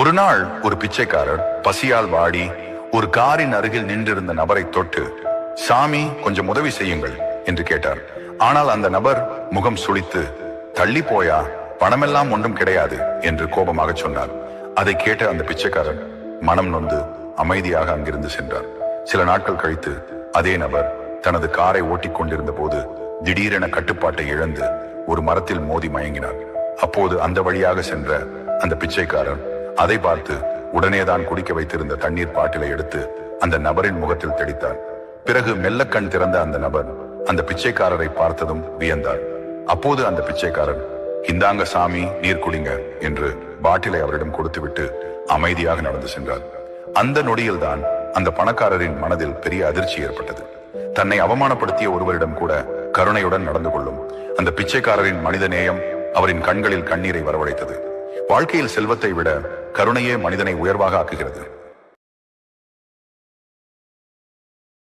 ஒரு நாள் ஒரு பிச்சைக்காரர் பசியால் வாடி ஒரு காரின் அருகில் நின்றிருந்த நபரை தொட்டு சாமி கொஞ்சம் உதவி செய்யுங்கள் என்று கேட்டார். ஆனால் அந்த நபர் முகம் சுளித்து தள்ளி போயா பணமெல்லாம் ஒன்றும் கிடையாது என்று கோபமாக சொன்னார். அதை கேட்ட அந்த பிச்சைக்காரர் மனம் நொந்து அமைதியாக அங்கிருந்து சென்றார். சில நாட்கள் கழித்து அதே நபர் தனது காரை ஓட்டிக் கொண்டிருந்த போது திடீரென கட்டுப்பாட்டை இழந்து ஒரு மரத்தில் மோதி மயங்கினார். அப்போது அந்த வழியாக சென்ற அந்த பிச்சைக்காரன் அதை பார்த்து உடனேதான் குடிக்க வைத்திருந்த தண்ணீர் பாட்டிலை எடுத்து அந்த நபரின் முகத்தில் தெளித்தார் பிறகு மெல்ல கண் திறந்த அந்த நபர் அந்த பிச்சைக்காரரை பார்த்ததும் வியந்தார். அப்போது அந்த பிச்சைக்காரர் இந்தாங்க சாமி நீர் குடிங்க என்று பாட்டிலை அவரிடம் கொடுத்துவிட்டு அமைதியாக நடந்து சென்றார். அந்த நொடியில்தான் அந்த பணக்காரரின் மனதில் பெரிய அதிர்ச்சி ஏற்பட்டது. தன்னை அவமானப்படுத்திய ஒருவரிடம் கூட கருணையுடன் நடந்து கொள்ளும் அந்த பிச்சைக்காரரின் மனித நேயம் அவரின் கண்களில் கண்ணீரை வரவழைத்தது. வாழ்க்கையில் செல்வத்தை விட கருணையே மனிதனை உயர்வாக ஆக்குகிறது.